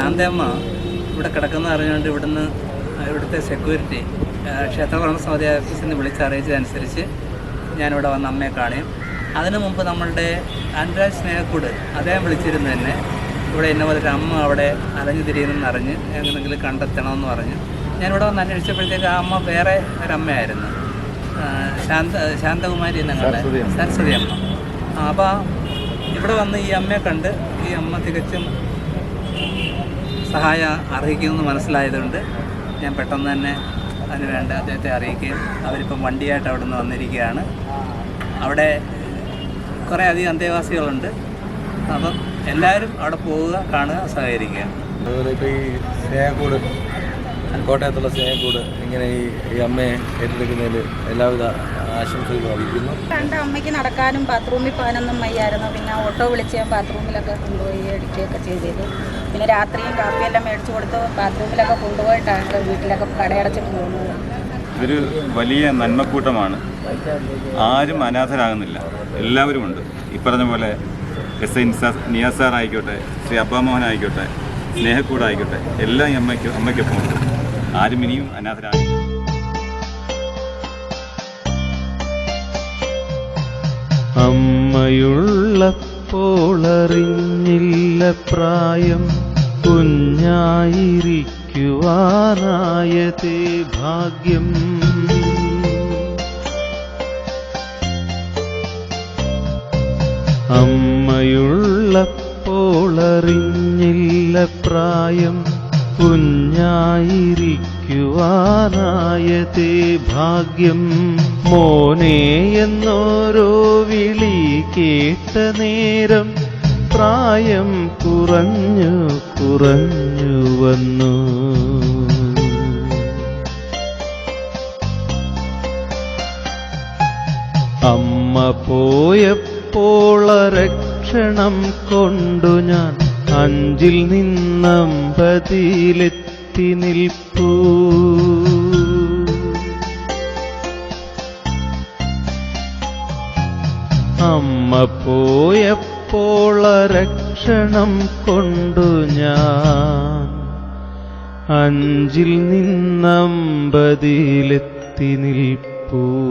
അമ്മ ഇവിടെ കിടക്കുന്ന അറിഞ്ഞുകൊണ്ട് ഇവിടുന്ന് ഇവിടുത്തെ സെക്യൂരിറ്റി ക്ഷേത്രകർമ്മ സമിതി ഓഫീസിൽ നിന്ന് വിളിച്ചറിയിച്ചതനുസരിച്ച് ഞാനിവിടെ വന്ന അമ്മയെ കാണുകയും അതിനു മുമ്പ് നമ്മളുടെ അനുരാജ് സ്നേഹക്കൂട് അദ്ദേഹം വിളിച്ചിരുന്നു തന്നെ ഇവിടെ എന്നെ പോലെ അമ്മ അവിടെ അലഞ്ഞു തിരിയുന്നെന്ന് അറിഞ്ഞ് എങ്ങനെയെങ്കിലും കണ്ടെത്തണമെന്ന് പറഞ്ഞ് ഞാനിവിടെ വന്ന് അന്വേഷിച്ചപ്പോഴത്തേക്ക് ആ അമ്മ വേറെ ഒരമ്മയായിരുന്നു. ശാന്ത ശാന്തകുമാരി എന്നങ്ങളുടെ സരസ്വതി അമ്മ. അപ്പോൾ ഇവിടെ വന്ന് ഈ അമ്മയെ കണ്ട് ഈ അമ്മ തികച്ചും സഹായം അർഹിക്കുമെന്ന് മനസ്സിലായതുകൊണ്ട് ഞാൻ പെട്ടെന്ന് തന്നെ അതിന് വേണ്ട അദ്ദേഹത്തെ അറിയിക്കുകയും അവരിപ്പം വണ്ടിയായിട്ട് അവിടെ നിന്ന് വന്നിരിക്കുകയാണ്. അവിടെ കുറേ അധികം അന്തേവാസികളുണ്ട്. അപ്പം എല്ലാവരും അവിടെ പോവുക കാണുക സഹകരിക്കുക. അതുപോലെ ഇപ്പോൾ ഈ സ്നേഹക്കൂട് കോട്ടയത്തുള്ള സ്നേഹക്കൂട് ഇങ്ങനെ ഈ ഈ അമ്മയെ ഏറ്റെടുക്കുന്നതിൽ എല്ലാവിധ ആശംസകളും അറിയിക്കുന്നു. കണ്ട അമ്മയ്ക്ക് നടക്കാനും ബാത്റൂമിൽ പോകാനൊന്നും വയ്യായിരുന്നു. പിന്നെ ഓട്ടോ വിളിച്ച് ഞാൻ ബാത്റൂമിലൊക്കെ കൊണ്ടുപോയി അടിക്കുകയൊക്കെ ചെയ്തത് പിന്നെ രാത്രിയും കാപ്പിയെല്ലാം മേടിച്ചു കൊടുത്ത് ബാത്റൂമിലൊക്കെ കൊണ്ടുപോയിട്ടാണ് വീട്ടിലൊക്കെ കടയടച്ചിട്ട് പോകുന്നത്. ഇതൊരു വലിയ നന്മക്കൂട്ടമാണ്. ആരും അനാഥരാകുന്നില്ല. എല്ലാവരും ഉണ്ട് ഈ പറഞ്ഞ പോലെ എസ് ഐ നിയാസാർ സാർ ആയിക്കോട്ടെ ശ്രീ അബ്ബാമോഹൻ ആയിക്കോട്ടെ സ്നേഹക്കൂടായിക്കോട്ടെ എല്ലാം അമ്മയ്ക്ക് അമ്മയ്ക്കൊപ്പം ഉണ്ട് ആരും ഇനിയും അമ്മയുള്ള അമ്മയുള്ളപ്പോളറിഞ്ഞില്ല പ്രായം കുഞ്ഞായിരിക്കുവാനായതേ ഭാഗ്യം. അമ്മയുള്ളപ്പോളറിഞ്ഞില്ല പ്രായം കുഞ്ഞായിരിക്കുവാനായതേ ഭാഗ്യം. മോനെ എന്നോരോ വിളി കേട്ട നേരം പ്രായം കുറഞ്ഞു കുറഞ്ഞു വന്നു. അമ്മ പോയപ്പോൾ പോയപ്പോളരക്ഷണം കൊണ്ടു ഞാൻ അഞ്ചിൽ നിന്നമ്പതിയിലെത്തി നിൽപ്പൂ. അമ്മ പോയപ്പോൾ രക്ഷണം കൊണ്ടു ഞാൻ. അഞ്ചിൽ നിന്നമ്പതിയിലെത്തി നിൽപ്പൂ.